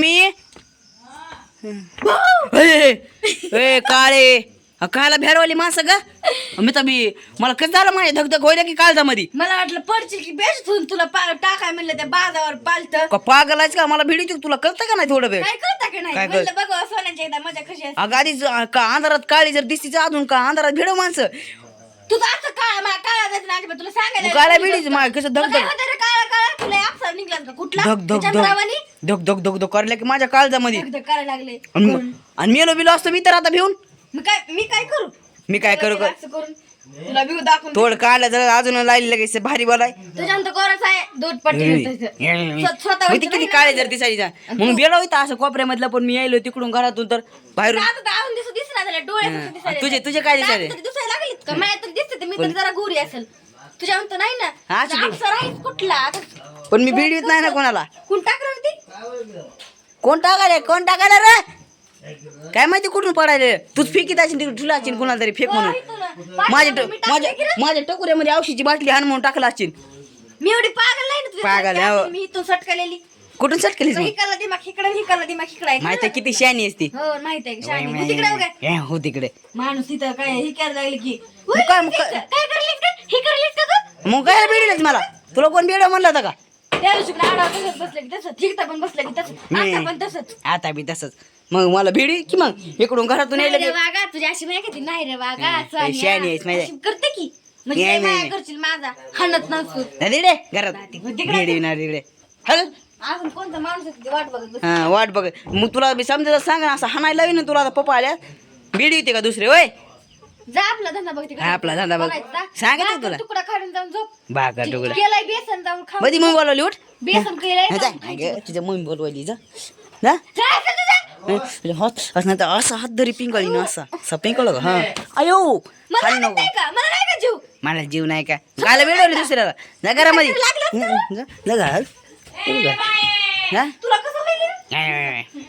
मी? ए, ए, काळे. कायला भेडवाली माणसं का मी तर मी मला कसं झालं माझ्या धगधग होईल की काळजामध्ये? मला वाटलं पडशील की बेस्ट होऊन तुला पा- टाकाय म्हणलं त्या बाजावर पालत का पागलाच का? मला भिडी तुला? कळतं का नाही थोडं वेळ? काय कळतं की नाही? काय म्हणलं बघ सोन्याच्या एकदा मजा कशी असते. अगं आधीच अ, का अंधारात काळी जर दिसतीच अजून का अंधारात भिडव माणसं? तुझं असं काळा मा काळा जायचं ना अजिबात. तुला सांगायला मग काळा लागली बिडीच गोष्ट. माय कसं काय धग होतं? रे काळा काळा तुला अक्षर निघला का? कुठला? धग धग धग चंद्रावानी धग धग धग धग करल्या की माझ्या काळजामध्ये. करायला लागले. आणि मग- आणि मेलो बिलो असतो मी तर आता भिवून मी काय मी काय करू? मी काय करू तुला असं करून तुला व्यू दाखवून थोड काढलं जर अजून लाईन लगेच भारी बोलाय. आहे पट्टी स्वतः किती काळे जर दिसायची जा. म्हणून गेलो होता असं कोपऱ्यामधलं पण मी यायलो तिकडून घरातून तर बाहेरून. आता तर अजून दिसू दिसला झाले डोळे हं. कसे दिसायले. तुझे- तुझे काय दिसायले? दात तरी दिसायला लागलीत का? माझ्या तर दिसते ते मी तर जरा गोरी असेल. तुझ्या म्हणतो नाही हा, ना असू दे. अप्सर आहेच कुठला? आता पण मी भिडवीत नाही ना कोणाला. कोण टाकणार ती कोण टाकाले कोण टाकाले रे? काय माहिती कुठून पडायले? तूच फेकीत असेल तिकडे तुला असेल कोणाला तरी फेक म्हणून. माझ्या ट- माझ्या? माझ्या टकोऱ्यामध्ये औषधीची बाटली हाण म्हणून टाकला असतील मी एवढी पागल नाही ना तुझ्या पागल, सारखी हो. मी इथून सटकलेली. कुठून सट केलीस मग? हिकडला दिमाग हिकडे हिकडला दिमाग हिकडे माहिती किती शहाणी असती हो माहिती आहे शाळेत तू तिकडे हो ए, हो तिकडे. माणूस तिथं काय हे करायला लागले की? मग काय- मग काय- काय करलीस का हे करलीस का तू? मग काय बिडीलच मला? तुला कोण बिड म्हणलं होतं का? त्या दिवशी पण आडा तसंच बसलं की तसंच ठीक पण बसलं की तसंच मी- आता पण तसंच. आता बी तसंच. मग मला भिडी की मग इकडून घरातून नाही यायला रे की वागा तुझी अशी माहिती का ती? नाही रे वागा. शहाणी आहेस माहिती आहे. अशी करते की? म्हणजे नाही, लय नाही, माया नाही. करशील माझा हाणत नसतो. नाही रे घरात. तिकडे- तिकडे- भिडी ना तिकडे. हल अजून कोणता माणूस आहे ते वाट बघत बस हा वाट बघ मग तुला बी समजायला सांग ना असं हाणायला लावी ना तुला आता पप्पा आल्या बिडी होती का दुसरे? वय जा आपला धंदा बघ तिकडे. आपला धंदा बघ. सांगितलं भाकर तुला. तुकडा काढून जाऊन झोप. बागा तुकडा. केलाय बेसन जाऊन खा मधी मग बोलवली उठ. बेसन केलंय हा, जा. जाऊन मम्मी बोलवायली जा. जा. जायचं तुझं. हं, हात असं नाही तर असं हात धरी पिंकळी ना असा. असा पिंकळ का? हा. अयो मला खाली नाही नको. का? मला नाही का जीव? मला जीव नाही का? गायला मिळवली दुसऱ्याला. जा घरामध्ये. लागलं हं, जा, जा घाल. जा. तुला कसं होईल.